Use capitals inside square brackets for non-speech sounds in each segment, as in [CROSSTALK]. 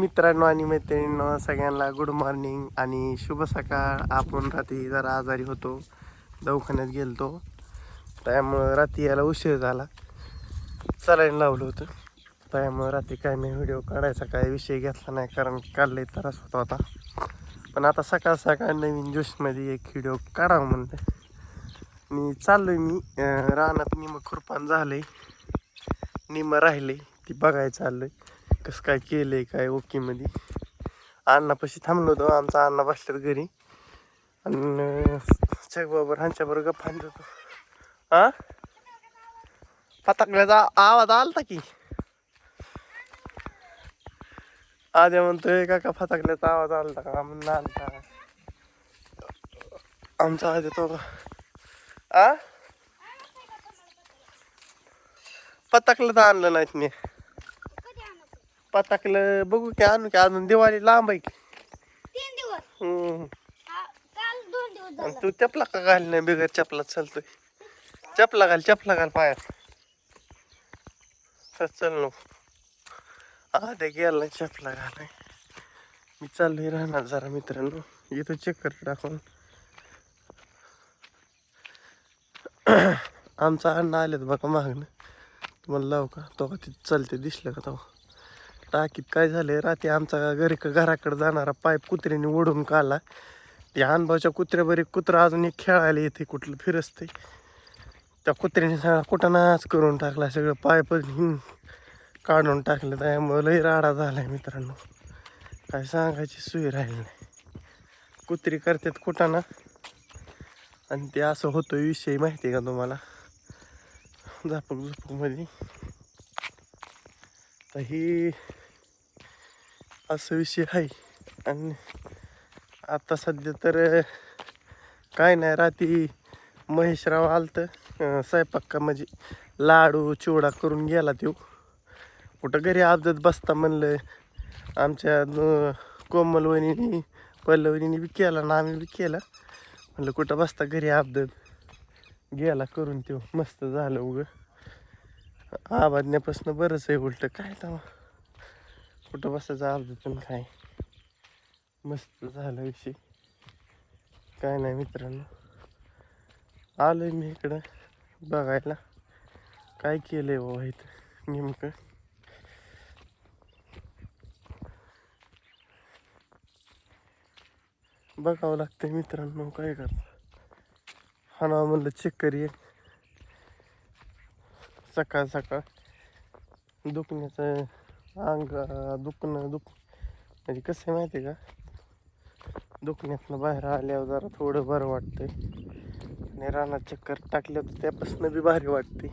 मित्रांनो आणि मैत्रिणींनो सगळ्यांना गुड मॉर्निंग आणि शुभ सकाळ. आपण रात्री जरा आजारी होतो दवाखान्यात गेलतो. त्यामुळं रात्री यायला उशीर झाला. चालायला लावलं होतं. त्यामुळं रात्री काय मी व्हिडिओ काढायचा काय विषय घेतला नाही कारण काल त्रास होता होता. पण आता सकाळ सकाळ नवीन जोशमध्ये एक व्हिडिओ काढावं म्हणलं आणि चाललो मी रानात निम खुरपान आहे निम राहिले ती बघायला आहे कसं काय केलं आहे काय ओकेमध्ये अण्णापाशी थांबलो होतो आमचा अण्णा बसल्यात घरी. आणि चकबाबर ह्यांच्याबरोबर गप्पा होतो. हा फटाकल्याचा आवाज आलता की? आद्या म्हणतोय काका फटाकल्याचा आवाज आलता का? म्हणून आलता. आमचा आद्या तो आ? पताकलं तर आणलं नाहीत मी. पताकलं बघू की आणू की अजून दिवाळी लांब आहे की. तीन दिवस. हम्म. काल दोन दिवस आणि झालं. तू चपला का घाल नाही बिगर चपला चालतोय. चपला घाल चपला घाल पायात चल नको. हा ते गेला चपला घालाय. मी चाललोय राहणार जरा मित्रांनो. इथं चक्कर टाकून. आमचा अण्णा आलेत बघा मागणं तुम्हाला लावू का? तो का तिथं चालते दिसलं का तो? टाकीत काय झालंय? रात्री आमचा घरी घराकडे जाणारा पाईप कुत्र्याने ओढून काढला. ते अनभावच्या कुत्र्यावर एक कुत्रा अजून एक खेळायला येते कुठलं फिरसते त्या कुत्र्याने सगळा कुटानाच करून टाकला सगळं? पाईप काढून टाकलं त्यामुळे लई राडा झालाय मित्रांनो. काय सांगायची सोय राहिली नाही. कुत्री करतात कुटाणा आणि ते असं होतं विषय माहिती आहे का तुम्हाला? झापक झुपकमध्ये तर ही असं विषय आहे. आणि आता सध्या तर काय नाही रात्री महेशराव आलतं. अं, स्वयंपाक म्हणजे लाडू चिवडा करून गेला तो कुठं घरी अपदात बसता म्हणलं आमच्या अं, कोमल पल्लवणीने बी केला ना आम्ही बी केला. म्हणलं कुठं बसता घरी अपदात गेला करून तो मस्त झालं उगं. आबादण्यापासून बरंच आहे उलट. काय तर कुठं बसायचं? अपदातून काय? मस्त झालं विषय. काय नाही मित्रांनो. आलोय मी इकडं बघायला. काय केलं आहे हो बाबा इथं नेमकं? बघावं लागतं मित्रांनो काय करतं. हा ना म्हणलं चेक ये सकाळ सकाळ दुखण्याचं अंग दुखणं दुख. म्हणजे कसं आहे माहिती आहे का? दुखण्यातनं बाहेर आल्यावर जरा थोडं बरं वाटतंय. आणि रानात चक्कर टाकल्या तर त्यापासून बी भारी वाटते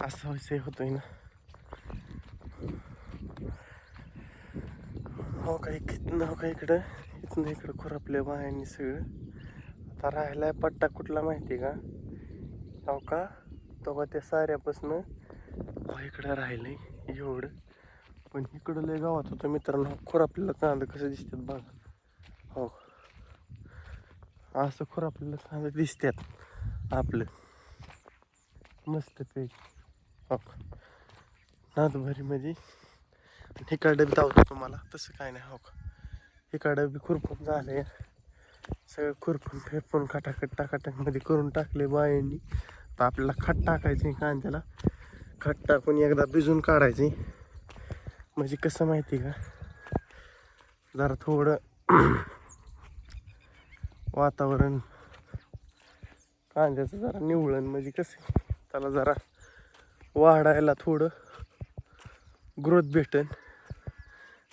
असं विषय होतोय ना. हो का इथनं हो का इकडं? इथनं इकडं खुरपल्या बायांनी सगळं. आता राहिलाय पट्टा कुठला माहिती आहे का? हो का? तो का त्या साऱ्यापासनं हो, इकडं राहिलंय एवढं. पण इकडं लय गावात होतं मित्रांनो. खुरापलेलं कांदा कसं दिसतात बघा. हो. असं खुरापलेलं कांदा दिसतात आपलं. मस्त पेज हो. नादभरीमध्ये हिकडं बी धावतो तुम्हाला. तसं काय नाही हो. का हिकडं बी खुरपून झालंय. सगळं खुरपून फेरपून खटाखट टाकाटाकमध्ये करून टाकले बायांनी. तर आपल्याला खट टाकायचे कांद्याला. खट टाकून एकदा भिजून काढायचे म्हणजे कसं माहिती का? जरा थोडं वातावरण कांद्याचं जरा निवळण म्हणजे कसं त्याला जरा वाढायला थोडं ग्रोथ भेटन.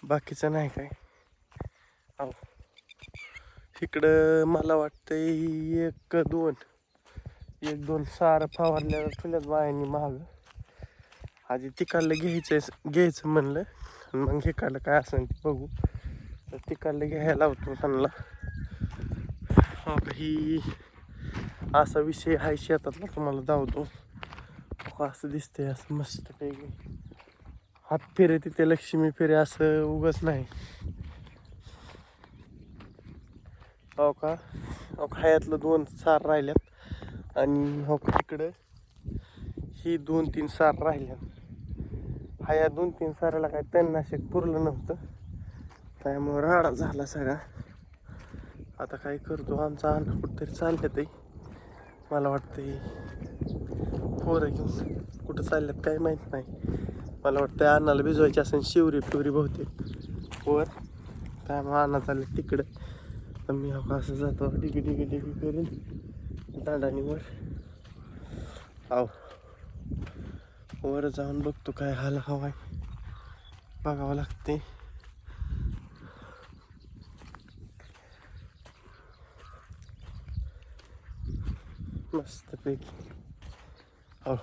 बाकीचं नाही काय. अहो इकडं मला वाटतं एक दोन एक दोन सार फवारल्या ठेवल्यात बायांनी महाग आधी तिकडलं घ्यायचं घ्यायचं म्हणलं. आणि मग काढलं काय असेल ते बघू. तर तिकडलं घ्यायला लावतो त्यांना. हो का, ही असा विषय आहे शेतातला तुम्हाला धावतो का, असं दिसतंय असं मस्त पैकी. हात फेरे तिथे लक्ष्मी फेरे असं उगच नाही. हो का? हो का, ह्यातलं दोन सार राहिल्यात. आणि हो का तिकडं ही दोन तीन सार राहिल्यात. हा या दोन तीन साऱ्याला काय तणनाशक पुरलं नव्हतं. त्यामुळं राडा झाला सगळा. आता काय करतो आमचा अन्न कुठंतरी चालल्यात आहे मला वाटतंय पोरं घेऊन कुठं चालल्यात काय माहीत नाही. मला वाटतं अन्नाला भिजवायची असेल शिवरी पिवरी बहुतेक. वर त्यामुळं अन्ना चालले तिकडं. तर मी हो असं जातो डिगी डिगी डिगी करून. दांडानी वर. आव. वर जाऊन बघतो काय हाल हवाय बघावं लागते. मस्तपैकी. हो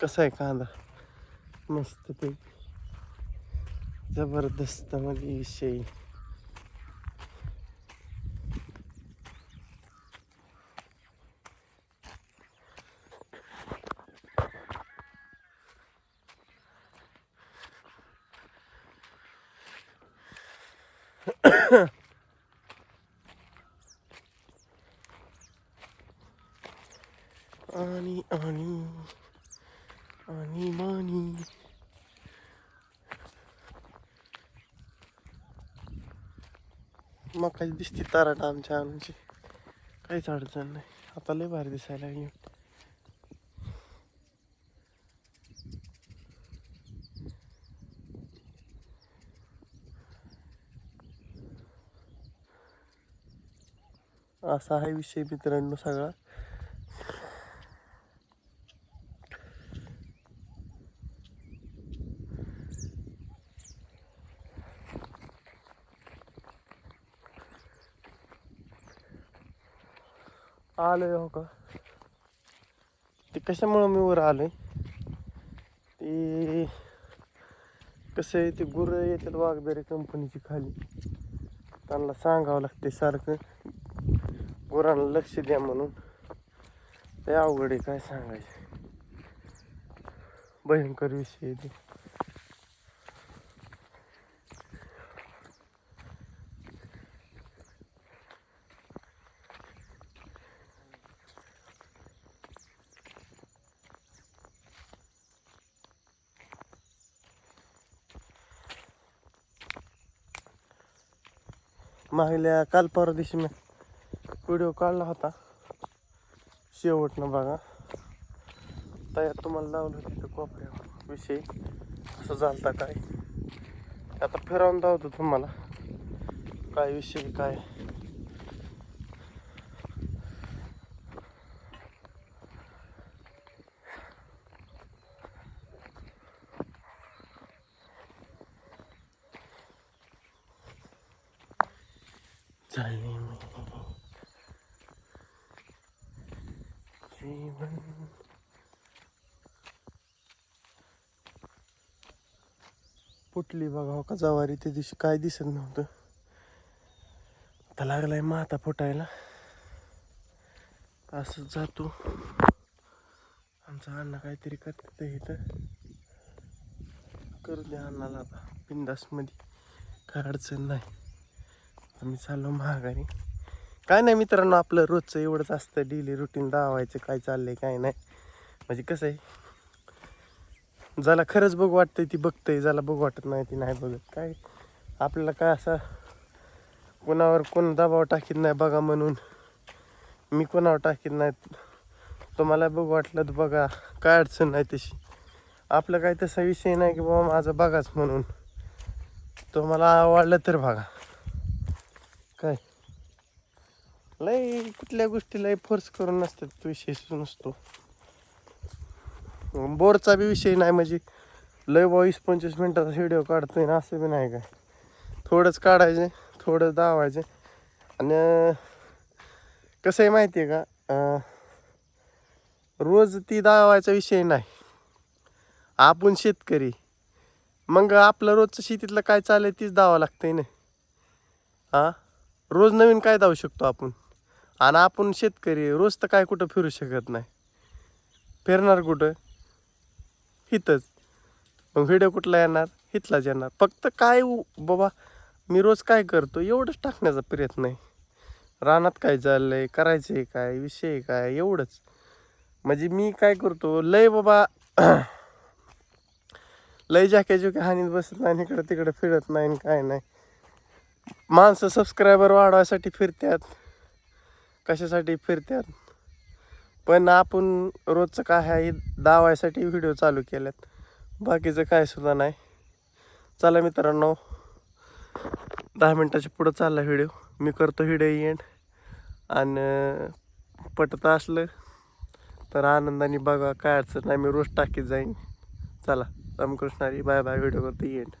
कसा आहे कांदा? मस्तपैकी. जबरदस्त मध्ये विषयी आणि आणि आणि मानी मग काही दिसते ताराट आमच्या आमची काहीच अडचण नाही. आता लय भारी दिसायला लागली. असा आहे विषय मित्रांनो सगळा. आलोय हो का? ते कशामुळं मी वर आलोय? ते कसं आहे ते गुरं येतात वाघदारी कंपनीची खाली. त्यांना सांगावं लागते सारखं. गुरांना लक्ष द्या म्हणून. ते अवघड आहे काय सांगायचं. भयंकर विषय आहे ते. मागल्या काल परवा दिवशी मी व्हिडिओ काढला होता. शेवटनं बघा. तयार तुम्हाला लावलं होतं तिथं कोपऱ्यावर. विषय असं झालता काय? आता फिरवून दावतो तुम्हाला. काय विषय काय? जीवन. फुटली बघा हो का जवारी त्या दिवशी काय दिसत नव्हतं. आता लागलाय माता फुटायला. असंच जातो. आमचा अण्णा काहीतरी करतात इथं. करू द्या अण्णाला आता. बिंदासमध्ये. काय अडचण नाही. आम्ही चाललो महागारी काय नाही मित्रांनो आपलं रोजचं एवढंच असतं. डेली रुटीन दावायचं काय चाललंय काय नाही. म्हणजे कसं आहे ज्याला खरंच बघू वाटतंय ती बघतंय ज्याला बघू वाटत नाही ती नाही बघत. काय आपल्याला काय असं कोणावर कोण दबाव टाकीत नाही बघा म्हणून. मी कोणावर टाकीत नाही. तुम्हाला बघू वाटलं तर बघा काय अडचण नाही तशी. आपलं काय तसा विषय नाही की बाबा माझं बघाच म्हणून. तुम्हाला आवडलं तर बघा काय लय कुठल्या गोष्टी लय फोर्स करून नसतात तो विषय नसतो. बोरचा बी विषय नाही म्हणजे लय वीस पंचवीस मिनटाचा व्हिडिओ काढतोय ना असं बी नाही काय. थोडंच काढायचे थोडंच दावायचे. आणि कसं आहे माहिती आहे का? रोज ती दावायचा विषय नाही. आपण शेतकरी. मग आपलं रोजचं शेतीतलं काय चाललं तीच दावा लागतंय ना. हां रोज नवीन काय धावू शकतो आपण? आणि आपण शेतकरी रोज तर काय कुठं फिरू शकत नाही. फिरणार कुठं? इथंच. मग व्हिडिओ कुठला येणार? इथलाच येणार. फक्त काय बाबा मी रोज काय करतो? एवढंच टाकण्याचा प्रयत्न आहे. रानात काय चाललं आहे करायचं आहे काय? विषय आहे काय? एवढंच. म्हणजे मी काय करतो? लय बाबा [CLEARS THROAT] लय जाक्या जुक्या हानीत बसत नाही इकडं तिकडं फिरत नाही आणि काय नाही. माणसं सबस्क्रायबर वाढवायसाठी फिरतात. कशासाठी फिरतात पण आपण रोजचं काय आहे दावायसाठी व्हिडिओ चालू केल्यात. बाकीचं काय सुद्धा नाही. चला मित्रांनो दहा मिनटाच्या पुढं चालला व्हिडिओ मी करतो व्हिडिओ एंड आणि पटत असलं तर आनंदाने बघा काय अडचण नाही मी रोज टाकीत जाईन. चला रामकृष्णारी बाय बाय व्हिडिओ करतो एंड